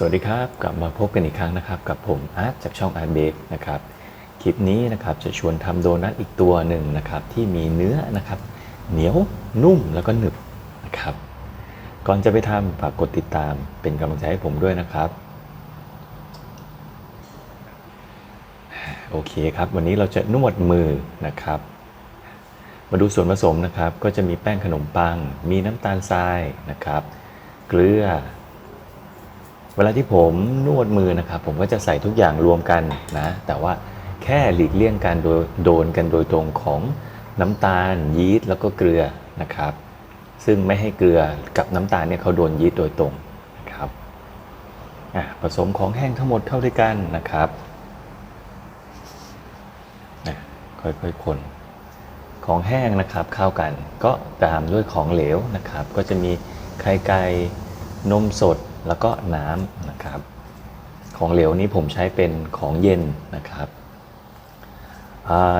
สวัสดีครับ กลับมาพบกันอีกครั้งนะครับ กับผมอาร์ตจากช่อง Art Bake นะครับคลิปนี้นะครับจะชวนทำโดนัทอีกตัวหนึ่งนะครับ ที่มีเนื้อนะครับ เหนียวนุ่มแล้วก็หนึบนะครับ ก่อนจะไปทำฝากกดติดตามเป็นกำลังใจให้ผมด้วยนะครับ โอเคครับ วันนี้เราจะนวดมือนะครับ มาดูส่วนผสมนะครับ ก็จะมีแป้งขนมปัง มีน้ำตาลทรายนะครับ เกลือ เวลาที่ผมนวดมือนะครับผมก็จะใส่ทุกอย่างรวมกันนะแต่ว่าแค่หลีกเลี่ยงการโดโดนกันโดยตรงของน้ำตาลยีสต์แล้วก็เกลือนะครับ ซึ่งไม่ให้เกลือกับน้ำตาลเนี่ยเขาโดนยีสต์โดยตรงนะครับผสมของแห้งทั้งหมดเข้าด้วยกันนะครับค่อยๆคน ของแห้งนะครับเข้ากันก็ตามด้วยของเหลวนะครับ ก็จะมีไข่ไก่นมสด แล้วก็น้ำนะครับ ของเหลวนี้ผมใช้เป็นของเย็นนะครับ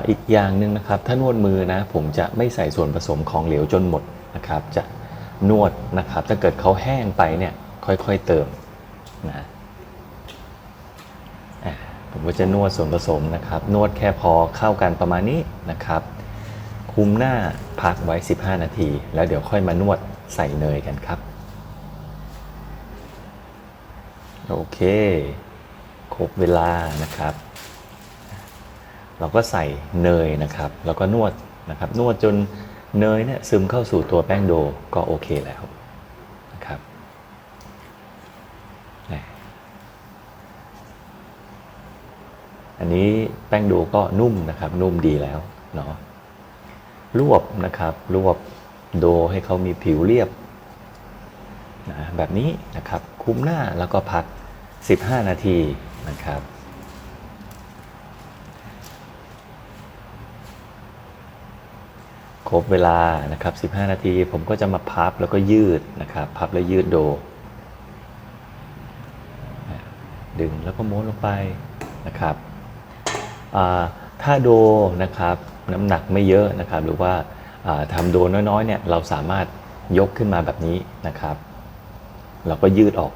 อีกอย่างหนึ่งนะครับถ้านวดมือนะผมจะไม่ใส่ส่วนผสมของเหลวจนหมดนะครับ จะนวดนะครับ ถ้าเกิดเขาแห้งไปเนี่ยค่อยๆเติมนะอะผมก็จะนวดส่วนผสมนะครับ นวดแค่พอเข้ากันประมาณนี้นะครับ คุมหน้าพักไว้ 15 นาที แล้วเดี๋ยวค่อยมานวดใส่เนยกันครับ โอเคครบเวลานะครับ เราก็ใส่เนยนะครับ แล้วก็นวดนะครับ นวดจนเนยเนี่ยซึมเข้าสู่ตัวแป้งโดก็โอเคแล้วนะครับอันนี้แป้งโดก็นุ่มนะครับ นุ่มดีแล้วเนาะรวบนะครับ รวบโดให้เขามีผิวเรียบนะแบบนี้นะครับ คุ้มหน้าแล้วก็พัก 15 นาทีนะครับ ครบเวลานะครับ 15 นาที ผมก็จะมาพับแล้วก็ยืดนะครับ พับแล้วยืดโด ดึงแล้วก็ม้วนลงไปนะครับถ้าโดนะครับน้ำหนักไม่เยอะนะครับ หรือว่าอ่าทำโดน้อยๆเนี่ยเราสามารถยกขึ้นมาแบบนี้นะครับ เราก็ยืดออก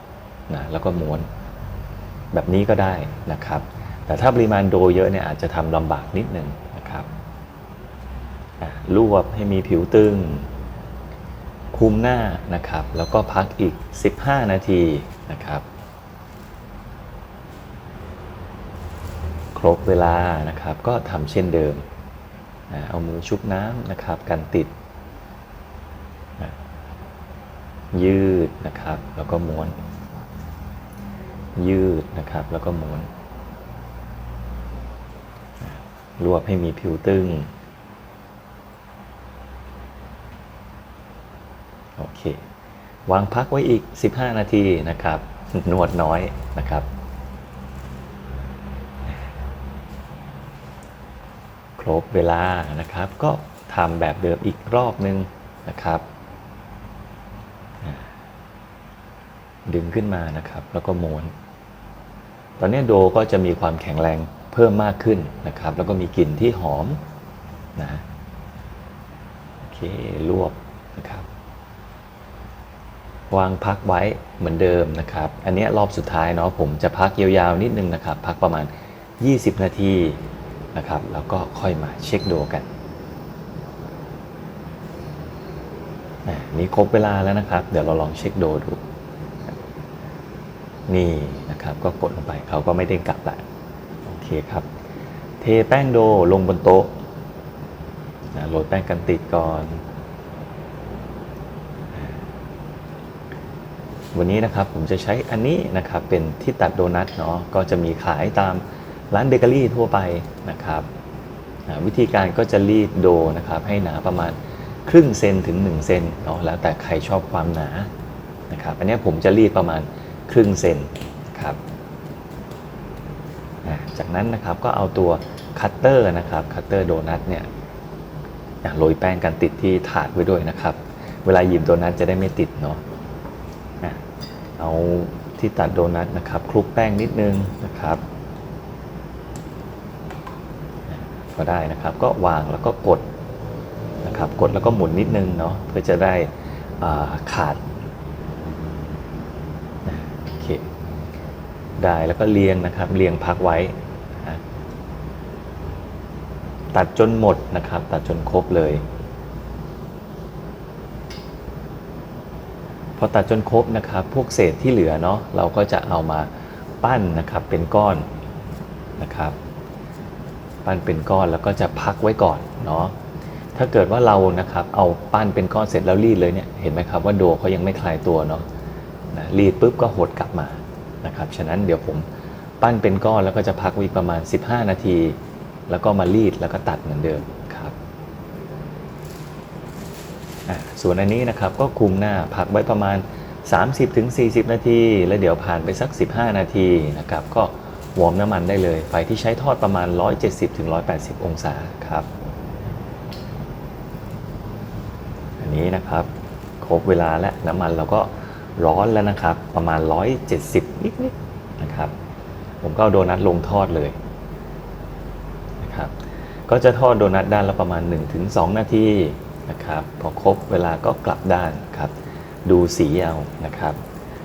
นะแล้วก็ม้วน แบบนี้ก็ได้นะครับ แต่ถ้าปริมาณโดเยอะเนี่ยอาจจะทำลำบากนิดนึงนะครับรวบให้มีผิวตึง คุมหน้านะครับ แล้วก็พักอีก 15 นาทีนะครับ ครบเวลานะครับก็ทำเช่นเดิม เอามือชุบน้ำนะครับกันติด ยืดนะครับ แล้วก็ม้วน ยืดนะครับ แล้วก็หม้วนรวบให้มีผิวตึง โอเค วางพักไว้อีก 15 นาทีนะครับ นวดน้อยนะครับ ครบเวลานะครับ ก็ทำแบบเดิมอีกรอบนึงนะครับดึงขึ้นมานะครับ แล้วก็ม้วน ตอนนี้โดก็จะมีความแข็งแรงเพิ่มมากขึ้นนะครับ แล้วก็มีกลิ่นที่หอมนะโอเครวบนะครับวางพักไว้เหมือนเดิมนะครับ อันนี้รอบสุดท้ายเนาะผมจะพักยาวๆนิดนึงนะครับ พักประมาณ 20 นาทีนะครับ แล้วก็ค่อยมาเช็คโดกันนี่ครบเวลาแล้วนะครับ เดี๋ยวเราลองเช็คโดดู นี่นะครับก็กดลงไปเขาก็ไม่เด้งกลับละโอเคครับ เทแป้งโดลงบนโต๊ะนะโรยแป้งกันติดก่อน วันนี้นะครับผมจะใช้อันนี้นะครับเป็นที่ตัดโดนัทเนาะก็จะมีขายตามร้านเบเกอรี่ทั่วไปนะครับวิธีการก็จะรีดโดนะครับให้หนาประมาณครึ่งเซนถึง1เซนเนาะแล้วแต่ใครชอบความหนานะครับอันนี้ผมจะรีดประมาณ ครึ่งเซนนะครับอ่าจากนั้นนะครับก็เอาตัวคัตเตอร์นะครับคัตเตอร์โดนัทเนี่ยอะโรยแป้งกันติดที่ถาดไว้ด้วยนะครับ เวลาหยิบโดนัทจะได้ไม่ติดเนาะอะเอาที่ตัดโดนัทนะครับคลุกแป้งนิดนึงนะครับอะก็ได้นะครับก็วางแล้วก็กดนะครับกดแล้วก็หมุนนิดนึงเนาะเพื่อจะได้อ่าขาดอะโอ เค ได้แล้วก็เรียงนะครับ เรียงพักไว้ตัดจนหมดนะครับ ตัดจนครบเลย พอตัดจนครบนะครับ พวกเศษที่เหลือเนาะเราก็จะเอามาปั้นนะครับเป็นก้อนนะครับ ปั้นเป็นก้อนแล้วก็จะพักไว้ก่อนเนาะถ้าเกิดว่าเรานะครับเอาปั้นเป็นก้อนเสร็จแล้วรีดเลยเนี่ยเห็นไหมครับว่าโดเขายังไม่คลายตัวเนาะ นะรีดปุ๊บก็หดกลับมานะครับฉะนั้นเดี๋ยวผมปั้นเป็นก้อนแล้วก็จะพักไว้ประมาณ 15 นาที แล้วก็มารีดแล้วก็ตัดเหมือนเดิมครับส่วนอันนี้นะครับก็คุมหน้าพักไว้ประมาณ 30-40 นาที แล้วเดี๋ยวผ่านไปสัก 15 นาทีนะครับก็วอร์มน้ำมันได้เลย ไฟที่ใช้ทอดประมาณ 170-180 องศาครับ อันนี้นะครับ ครบเวลาและน้ำมันเราก็ ร้อนแล้วนะครับ ประมาณ 170 นิดๆนะครับ ผมก็เอาโดนัทลงทอดเลยนะครับ ก็จะทอดโดนัทด้านละประมาณ 1-2 นาทีนะครับ พอครบเวลาก็กลับด้านครับ ดูสีเอานะครับ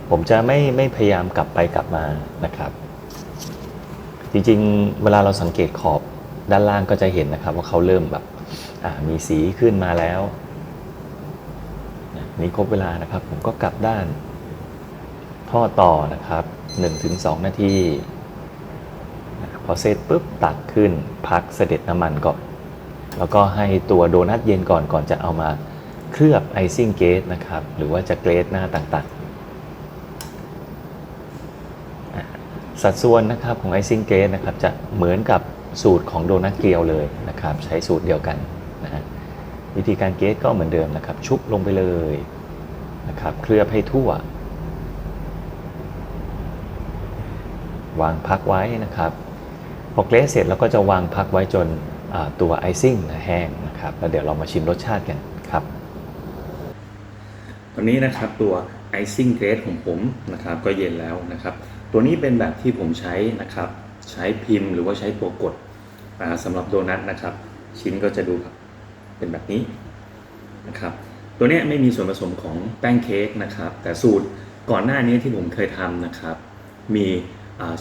ผมจะไม่ไม่พยายามกลับไปกลับมานะครับ จริงๆ เวลาเราสังเกตขอบด้านล่างก็จะเห็นนะครับ ว่าเขาเริ่มแบบมีสีขึ้นมาแล้ว นี่ครบเวลานะครับ ผมก็กลับด้าน ทอดต่อนะครับ 1-2 นาทีพอเสร็จปุ๊บตักขึ้นพักเสด็จน้ำมันก่อน แล้วก็ให้ตัวโดนัทเย็นก่อนก่อนจะเอามาเคลือบไอซิ่งเกสนะครับ หรือว่าจะเกรดหน้าต่างๆ สัดส่วนนะครับของไอซิ่งเกสนะครับจะเหมือนกับสูตรของโดนัทเกลียวเลยนะครับ ใช้สูตรเดียวกันนะฮะ วิธีการเกสก็เหมือนเดิมนะครับ ชุบลงไปเลยนะครับ เคลือบให้ทั่ว วางพักไว้นะครับ พอเกรสเสร็จเราก็จะวางพักไว้จนตัวไอซิ่งนะแห้งนะครับ แล้วเดี๋ยวเรามาชิมรสชาติกันครับ ตอนนี้นะครับตัวไอซิ่งเกรดของผมนะครับก็เย็นแล้วนะครับ ตัวนี้เป็นแบบที่ผมใช้นะครับ ใช้พิมพ์หรือว่าใช้ตัวกดอ่าสำหรับโดนัทนะครับ ชิ้นก็จะดูครับ เป็นแบบนี้นะครับ ตัวเนี้ยไม่มีส่วนผสมของแป้งเค้กนะครับ แต่สูตรก่อนหน้านี้ที่ผมเคยทำนะครับ มี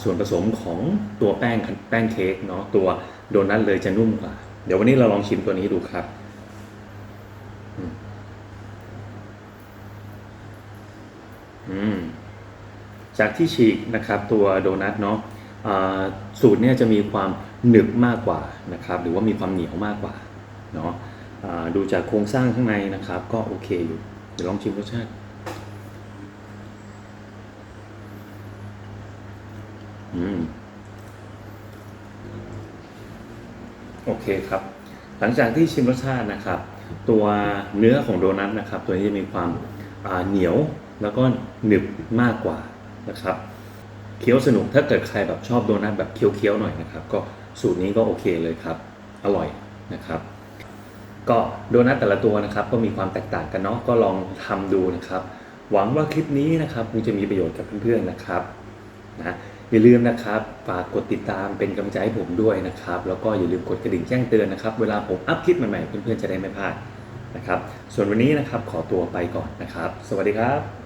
ส่วนผสมของตัวแป้งแป้งเค้กเนาะตัวโดนัทเลยจะนุ่มกว่า เดี๋ยววันนี้เราลองชิมตัวนี้ดูครับอืมจากที่ฉีกนะครับตัวโดนัทเนาะสูตรเนี่ยจะมีความหนึบมากกว่านะครับ หรือว่ามีความเหนียวมากกว่าเนาะ ดูจากโครงสร้างข้างในนะครับ ก็โอเคอยู่ เดี๋ยวลองชิมรสชาติอืมโอเคครับ หลังจากที่ชิมรสชาตินะครับ ตัวเนื้อของโดนัทนะครับ ตัวนี้จะมีความเหนียวแล้วก็หนึบมากกว่านะครับเคี้ยวสนุกถ้าเกิดใครแบบชอบโดนัทแบบเคี้ยวๆหน่อยนะครับ ก็สูตรนี้ก็โอเคเลยครับ อร่อยนะครับ ก็โดนัทแต่ละตัวนะครับก็มีความแตกต่างกันเนาะก็ลองทำดูนะครับ หวังว่าคลิปนี้นะครับคงจะมีประโยชน์กับเพื่อนๆนะครับนะอย่าลืมนะครับฝากกดติดตามเป็นกำลังใจให้ผมด้วยนะครับ แล้วก็อย่าลืมกดกระดิ่งแจ้งเตือนนะครับ เวลาผมอัพคลิปใหม่ๆเพื่อนๆจะได้ไม่พลาดนะครับ ส่วนวันนี้นะครับขอตัวไปก่อนนะครับ สวัสดีครับ